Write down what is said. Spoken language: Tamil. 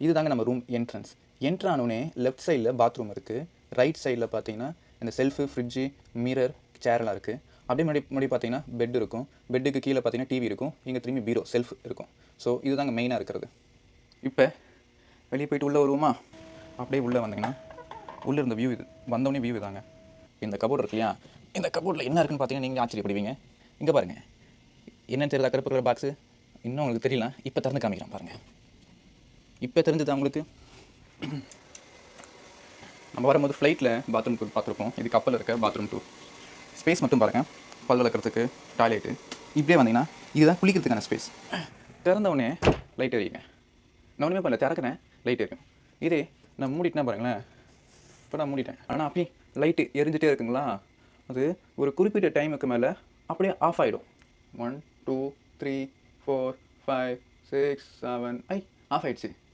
இது தாங்க நம்ம ரூம் என்ட்ரன்ஸ் என்ட்ரு ஆனோடனே லெஃப்ட் சைடில் பாத்ரூம் இருக்குது ரைட் சைடில் பார்த்தீங்கன்னா இந்த செல்ஃபு ஃப்ரிட்ஜு மிரர் சேரெல்லாம் இருக்குது அப்படியே முன்னாடி முன்னாடி பார்த்தீங்கன்னா பெட் இருக்கும். பெட்டுக்கு கீழே பார்த்தீங்கன்னா டிவி இருக்கும். இங்கே திரும்பி பீரோ செல்ஃப் இருக்கும். ஸோ இதுதாங்க மெயினாக இருக்கிறது. இப்போ வெளியே போயிட்டு உள்ளே வருவோமா? அப்படியே உள்ளே வந்தீங்கன்னா உள்ளே இருந்த வியூ இது வந்தோடனே வியூ இதாங்க. இந்த கபோர்டு இருக்கு இல்லையா? இந்த கபோர்டில் என்ன இருக்குன்னு பார்த்தீங்கன்னா நீங்கள் ஆச்சரியப்படுவீங்க. இங்கே பாருங்கள் என்ன தெரியுதா கருப்பு கலர் பாக்ஸு இன்னும் உங்களுக்கு தெரியல. இப்போ திறந்து காமிக்கிறேன் பாருங்கள் இப்போ தெரிஞ்சது உங்களுக்கு? நம்ம வரும்போது ஃப்ளைட்டில் பாத்ரூம் டூர் பார்த்துருப்போம். இது கப்பலில் இருக்க பாத்ரூம் டூர் ஸ்பேஸ் மட்டும் பாருங்கள் பல் வளர்க்குறதுக்கு டாய்லெட்டு இப்படியே வந்தீங்கன்னா இதுதான் குளிக்கிறதுக்கான ஸ்பேஸ் திறந்த உடனே லைட் எரியுங்க. நான் ஒன்றுமே பண்ணல. திறக்கிறேன் லைட் எரியும். இதே நான் மூடிட்டேன் பாருங்களேன். இப்போ நான் மூடிட்டேன். ஆனால் அப்படியே லைட்டு எரிஞ்சிட்டே இருக்குங்களா? அது ஒரு குறிப்பிட்ட டைமுக்கு மேலே அப்படியே ஆஃப் ஆகிடும் one two three four five six seven ஐ ஆஃப் ஆகிடுச்சு